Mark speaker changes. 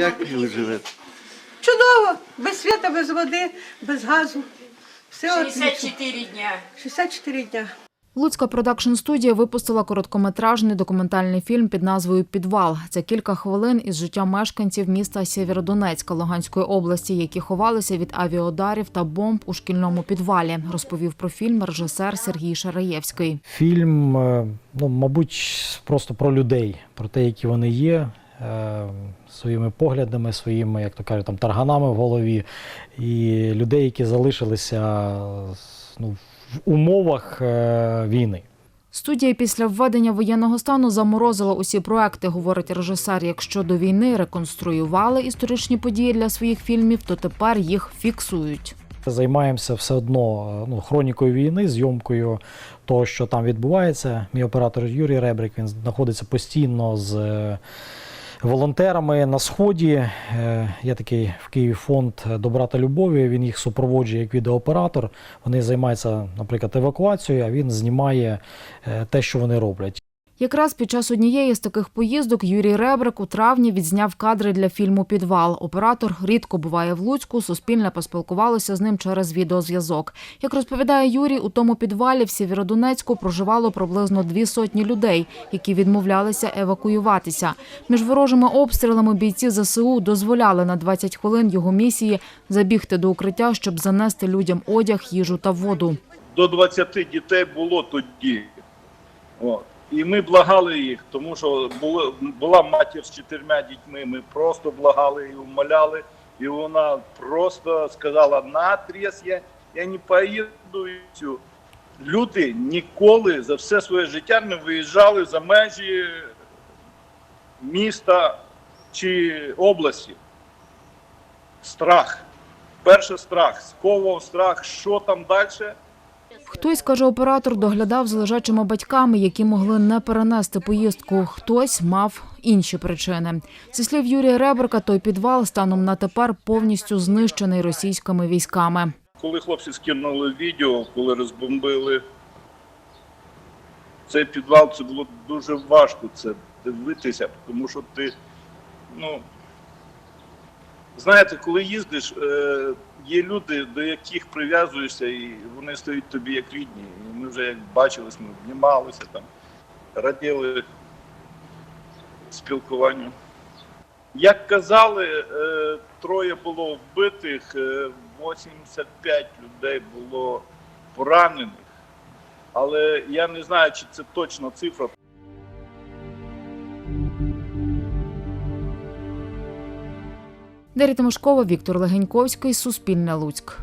Speaker 1: Як ви живете?
Speaker 2: Чудово! Без світа, без води, без газу. Все отлично.
Speaker 3: 64 дня.
Speaker 2: 64 дня.
Speaker 4: Луцька продакшн студія випустила короткометражний документальний фільм під назвою Підвал. Це кілька хвилин із життя мешканців міста Сєвєродонецька Луганської області, які ховалися від авіаударів та бомб у шкільному підвалі. Розповів про фільм режисер Сергій Шараєвський.
Speaker 5: Фільм, е, ну, мабуть, просто про людей, про те, які вони є, своїми поглядами, своїми, як то кажуть, там, тарганами в голові, і людей, які залишилися ну, в умовах е, війни.
Speaker 4: Студія після введення воєнного стану заморозила усі проекти, говорить режисер. Якщо до війни реконструювали історичні події для своїх фільмів, то тепер їх фіксують.
Speaker 5: Займаємося все одно е, ну, хронікою війни, зйомкою того, що там відбувається. Мій оператор Юрій Ребрик він знаходиться постійно з е, волонтерами на сході. Е, Є такий в Києві фонд добра та любові. Він їх супроводжує як відеооператор. Вони займаються, наприклад, евакуацією, а він знімає е, те, що вони роблять.
Speaker 4: Якраз під час однієї з таких поїздок Юрій Ребрик у травні відзняв кадри для фільму Підвал. Оператор рідко буває в Луцьку. Суспільне поспілкувалося з ним через відеозв'язок. Як розповідає Юрій, у тому підвалі в Сєвєродонецьку проживало приблизно дві сотні людей, які відмовлялися евакуюватися. Між ворожими обстрілами бійці ЗСУ дозволяли на 20 хвилин його місії забігти до укриття, щоб занести людям одяг, їжу та воду.
Speaker 6: до 20 дітей було тоді. От. І ми благали їх, тому що була матір з чотирма дітьми. Ми просто благали і умоляли. І вона просто сказала: натріс, я, я не поїду. Люди ніколи за все своє життя не виїжджали за межі міста чи області. Страх. Перше страх, сковував страх, що там далі.
Speaker 4: Хтось, каже оператор, доглядав за лежачими батьками, які могли не перенести поїздку. Хтось мав інші причини. Зі слів Юрія Ребрика, той підвал станом на тепер повністю знищений російськими військами.
Speaker 6: Коли хлопці скинули відео, коли розбомбили цей підвал, це було дуже важко це дивитися, тому що ти, ну, знаєте, коли їздиш, е, є люди, до яких прив'язуєшся, і вони стають тобі як рідні. І ми вже як бачились, ми обнімалися там, раділи спілкуванню. Як казали, е, троє було вбитих, е, 85 людей було поранених. Але я не знаю, чи це точна цифра.
Speaker 4: Дар'я Тимошкова, Віктор Легеньковський, Суспільне Луцьк.